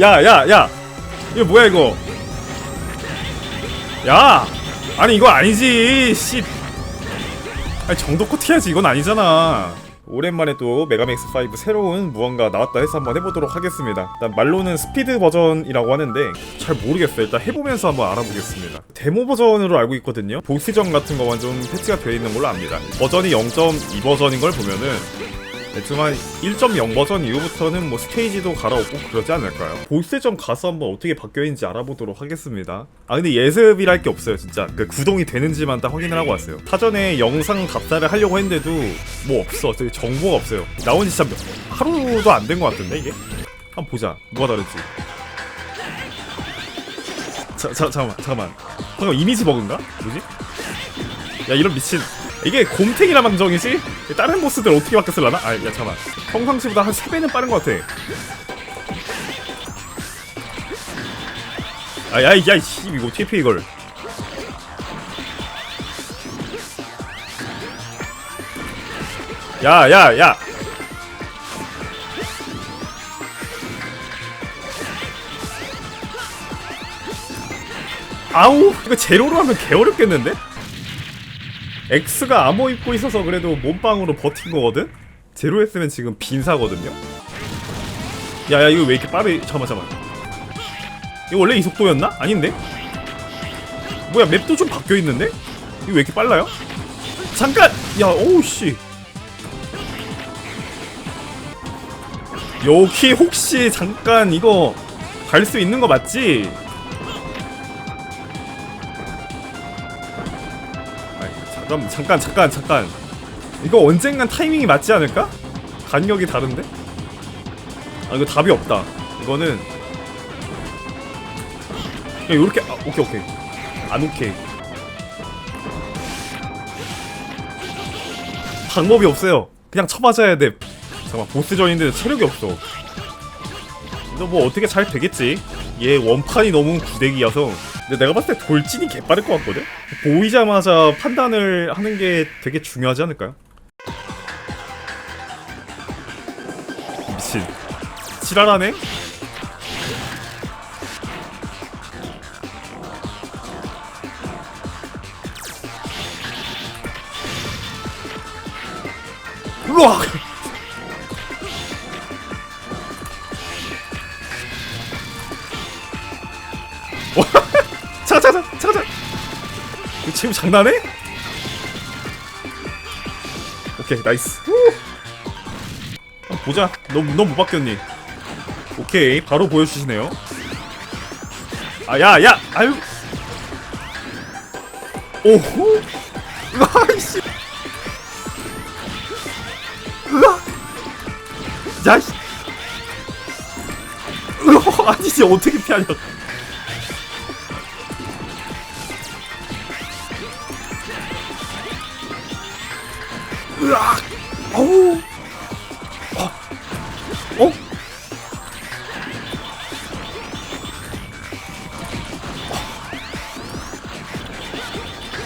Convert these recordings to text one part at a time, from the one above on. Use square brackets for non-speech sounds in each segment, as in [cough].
야, 야, 야. 이거 뭐야 이거? 야, 아니 이거 아니지. 씨. 아니 정도껏 해야지 이건 아니잖아. 오랜만에 또 메가맥스 5 새로운 무언가 나왔다 해서 한번 해보도록 하겠습니다. 일단 말로는 스피드 버전이라고 하는데 잘 모르겠어요. 일단 해보면서 한번 알아보겠습니다. 데모 버전으로 알고 있거든요. 보스전 같은 거만 좀 패치가 되어 있는 걸로 압니다. 버전이 0.2 버전인 걸 보면은 한1.0 버전 이후부터는 뭐 스테이지도 갈아엎고 그러지 않을까요? 보스전 가서 한번 어떻게 바뀌어있는지 알아보도록 하겠습니다. 아 근데 예습이랄 게 없어요 진짜. 그 구동이 되는지만 딱 확인을 하고 왔어요. 타전에 영상 답사를 하려고 했는데도 뭐 없어. 되게 정보가 없어요. 나온 지 진짜 몇- 하루도 안 된 것 같은데 이게? 한번 보자. 뭐가 다른지. 자, 자, 잠깐만, 잠깐만. 잠깐 이미지 버그인가? 뭐지? 야 이런 미친 이게 곰탱이라 망정이지? 다른 보스들 어떻게 바뀌었을라나? 아, 야 잠깐만 평상시보다 한 3배는 빠른 것 같아 아, 야, 야, 씨, 이거 어떻게 피해 이걸 야, 야, 야 아우 이거 제로로 하면 개 어렵겠는데? X가 암호 입고 있어서 그래도 몸빵으로 버틴 거거든? 제로 했으면 지금 빈사거든요? 야야 이거 왜 이렇게 빠르 잠깐만 잠깐만 이거 원래 이 속도였나? 아닌데? 뭐야 맵도 좀 바뀌어있는데? 이거 왜 이렇게 빨라요? 잠깐! 야 오우씨 여기 혹시 잠깐 이거 갈 수 있는 거 맞지? 잠깐 잠깐 잠깐 잠깐. 이거 언젠간 타이밍이 맞지 않을까? 간격이 다른데? 아 이거 답이 없다. 이거는 그냥 요렇게 아, 오케이 오케이. 안 오케이. 방법이 없어요. 그냥 쳐맞아야 돼. 잠깐만 보스전인데 체력이 없어. 너뭐 어떻게 잘 되겠지? 얘 원판이 너무 구대기여서 근데 내가 봤을 때 돌진이 개빠를 것 같거든? 보이자마자 판단을 하는 게 되게 중요하지 않을까요? 미친 지랄하네? 우와! [laughs] 지금 장난해? 오케이 나이스. 보자. 너너못 바뀌었니? 오케이 바로 보여주시네요. 아야야! 아유! 오호! 아이씨! 으아! 야씨! 으아 아니지 어떻게 피하냐 으악! 어우! 어? 어?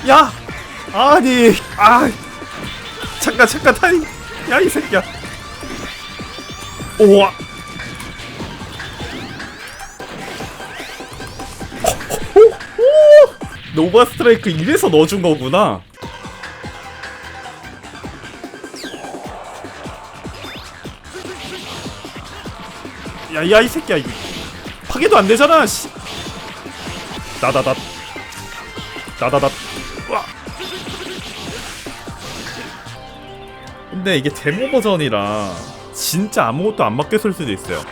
야! 아니, 아! 잠깐, 잠깐, 타임! 야, 이 새끼야! 오와! 노바 스트라이크 이래서 넣어준 거구나. 야, 야, 이 새끼야. 이거 파괴도 안 되잖아. 씨. 나다다. 나다다. 와. 근데 이게 데모 버전이라 진짜 아무것도 안 바뀌었을 수도 있어요.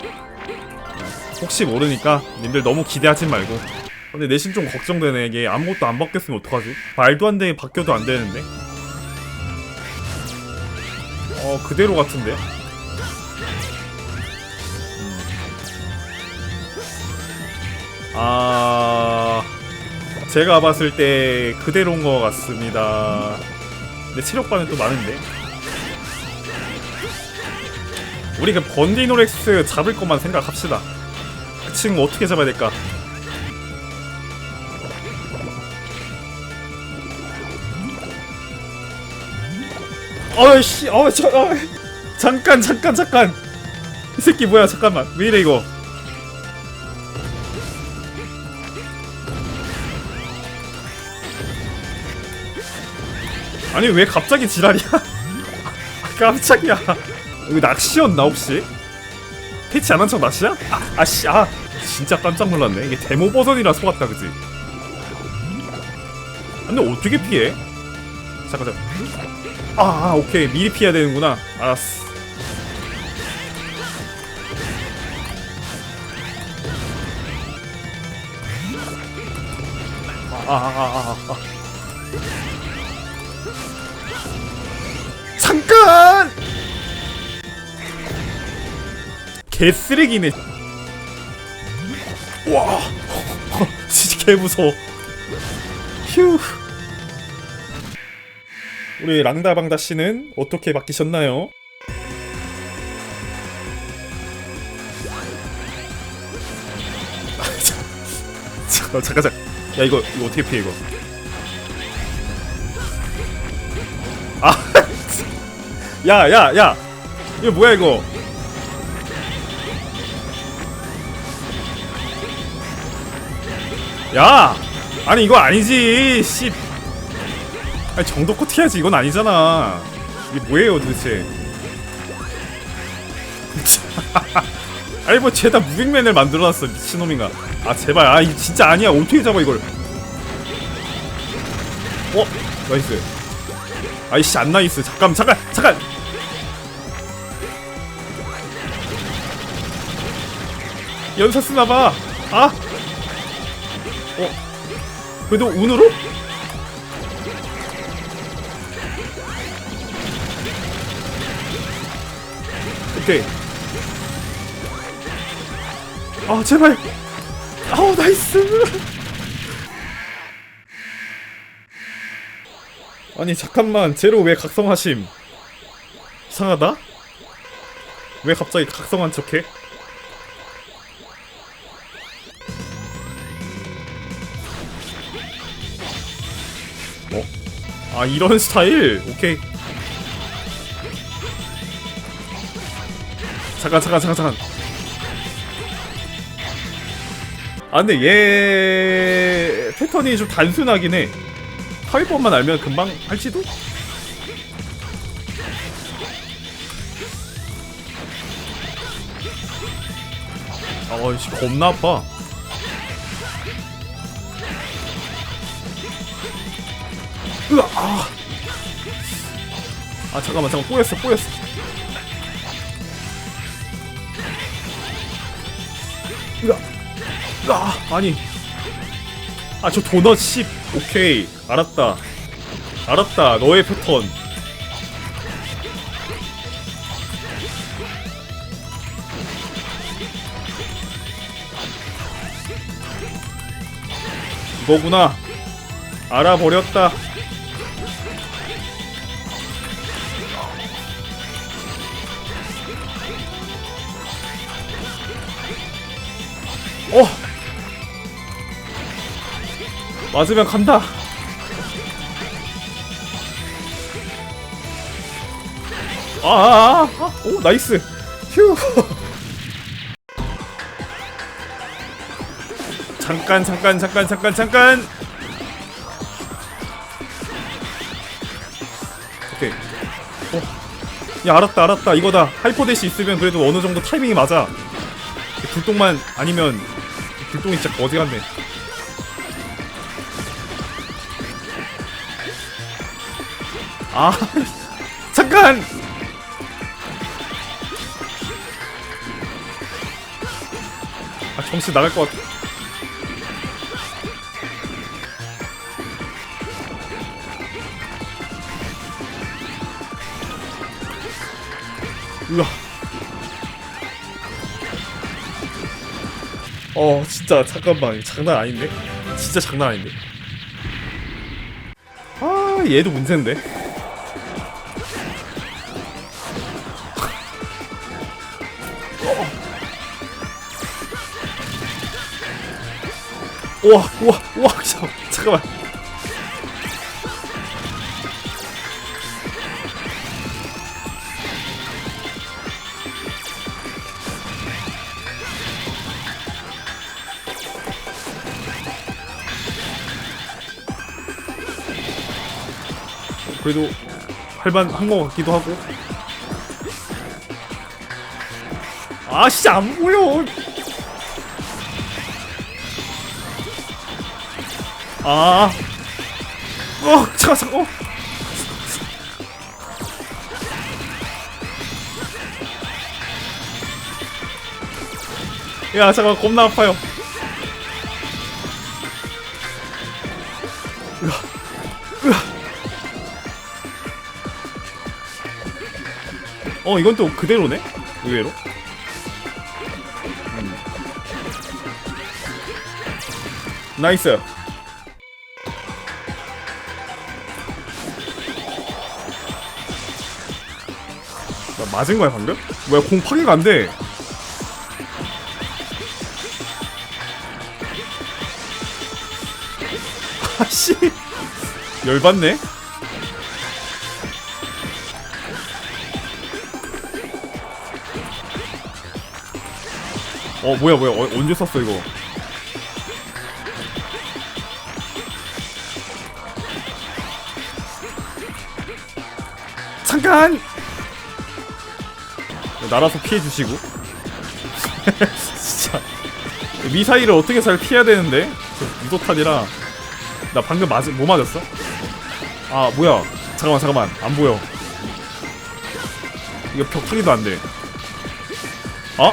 혹시 모르니까 님들 너무 기대하지 말고. 근데 내심 좀 걱정되네. 이게 아무것도 안 바뀌었으면 어떡하지? 말도 안 되게 바뀌어도 안 되는데. 어, 그대로 같은데 아 제가 봤을 때 그대로인 것 같습니다. 근데 체력반은 또 많은데. 우리 그 번디노렉스 잡을 것만 생각합시다. 그 친구 어떻게 잡아야 될까? 어이씨, 어, 저, 어, 잠깐, 잠깐, 잠깐. 이 새끼 뭐야 잠깐만 왜 이래 이거 아니 왜 갑자기 지랄이야 [laughs] 깜짝이야 여기 낚시였나 혹시? 패치 안 한 척 낚시야? 아, 아씨 아 진짜 깜짝 놀랐네 이게 데모 버전이라 속았다 그지? 근데 어떻게 피해? 잠깐 잠깐 아, 아 오케이 미리 피해야 되는구나 알았어 아, 아, 아, 아, 아. 잠깐! 개쓰레기네. 와, [laughs] 진짜 개 무서워. 휴. 우리 랑다방다 씨는 어떻게 바뀌셨나요? [laughs] 잠깐 잠깐. 야 이거 이거 어떻게 피해 이거? 야, 야, 야, 이거 뭐야 이거? 야, 아니 이거 아니지, 씨. 아니 정도껏 해야지 이건 아니잖아. 이게 뭐예요 도대체? [laughs] 아니 뭐 죄다 무빙맨을 만들어놨어 미친놈인가? 아 제발, 아 이 진짜 아니야 어떻게 잡아 이걸? 어, 나이스. 아이씨 안 나이스 잠깐 잠깐 잠깐 연사 쓰나봐 아 어? 그래도 운으로? 오케이 아 제발 아우 나이스 아니 잠깐만 제로 왜 각성하심 이상하다? 왜 갑자기 각성한 척해? 아 이런 스타일? 오케이 잠깐 잠깐 잠깐 잠깐 아 근데 얘 패턴이 좀 단순하긴 해 타위법만 알면 금방 할지도? 아이씨 겁나 아파 으아! 아. 아 잠깐만 잠깐 꼬였어 꼬였어. 으아! 으아! 아니. 아 저 도넛 10 오케이. 알았다. 알았다. 너의 패턴. 이거구나. 알아버렸다 맞으면 간다. 아아아. 아, 오 나이스. 휴. 잠깐 잠깐 잠깐 잠깐 잠깐. 오케이. 어. 야 알았다 알았다. 이거다. 하이퍼대시 있으면 그래도 어느 정도 타이밍이 맞아. 불똥만 아니면 불똥이 진짜 거지 같네 아 잠깐! 아 정신 나갈 것 같아. 으아. 어 진짜 잠깐만. 장난 아닌데? 진짜 장난 아닌데? 아 얘도 문제인데 우와 우와 우와. [laughs] 잠깐만. 그래도 할만 한 것 같기도 하고. 아씨 안 보여. 아 어, 잠깐, 잠깐, 어. 야, 잠깐, 겁나 아파요. 어, 이건 또 그대로네? 의외로. 음. 나이스. 맞은 거야 방금? 뭐야 공 파괴가 안 돼? [laughs] 아씨 열받네. 어 뭐야 뭐야 어, 언제 썼어 이거? 잠깐 날아서 피해 주시고. [laughs] 진짜. 미사일을 어떻게 잘 피해야 되는데? 저 유도탄이라 나 방금 맞 뭐 맞았어? 아 뭐야. 잠깐만 잠깐만. 안 보여. 이거 벽타기도 안돼. 어?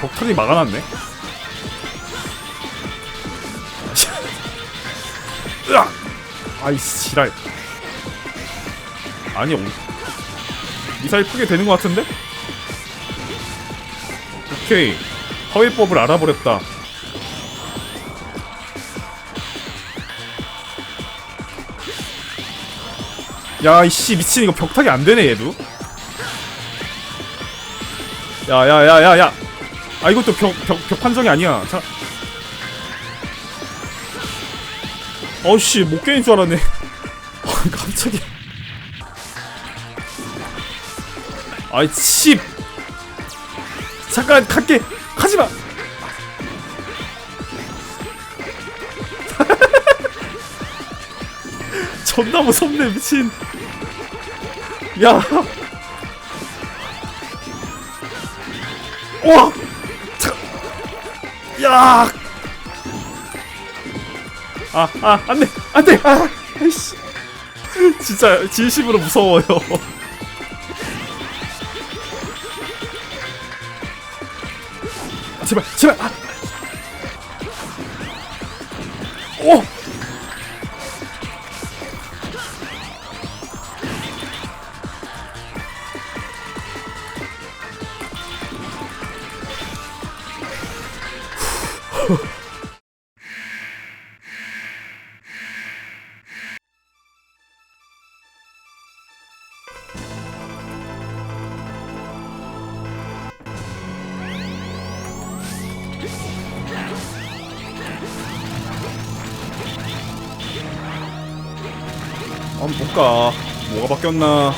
벽타기 막아놨네? [laughs] 으악! 아이씨 지랄 아니 어, 미사일 크게 되는 것 같은데? 오케이. 허위법을 알아버렸다. 야 이씨 미친 이거 벽타기 안되네 얘도. 야야야야야. 아 이것도 벽, 벽, 벽 판정이 아니야. 자. 어씨 못 깨는 줄 알았네. [laughs] 어, 깜짝이야 아이 씨 잠깐 갈게 가지마 존나 [laughs] 무섭네 미친 야 와! 자, 야! 아, 아, 안 돼! 안 돼! 아! 아이씨. 진짜, 진심으로 무서워요. 아, 제발, 제발! 아, 못 가. 뭐가 바뀌었나?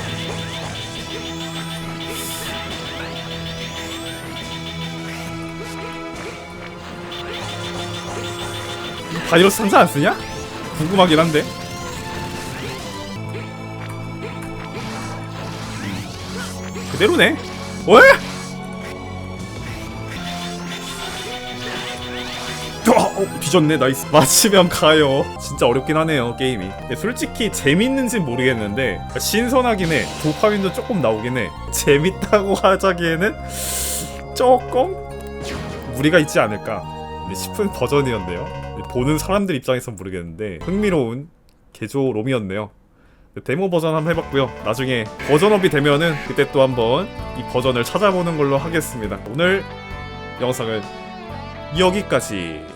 바이러스 상자 안 쓰냐? 궁금하긴 한데. 그대로네. 왜? 어, 뒤졌네 나이스. 맞히면 가요. 진짜 어렵긴 하네요 게임이. 솔직히 재밌는진 모르겠는데 신선하긴 해. 도파민도 조금 나오긴 해. 재밌다고 [laughs] 하자기에는 조금 무리가 있지 않을까. 싶은 버전이었네요. 보는 사람들 입장에선 모르겠는데 흥미로운 개조 롬이었네요. 데모 버전 한번 해봤고요. 나중에 버전업이 되면은 그때 또 한번 이 버전을 찾아보는 걸로 하겠습니다. 오늘 영상은 여기까지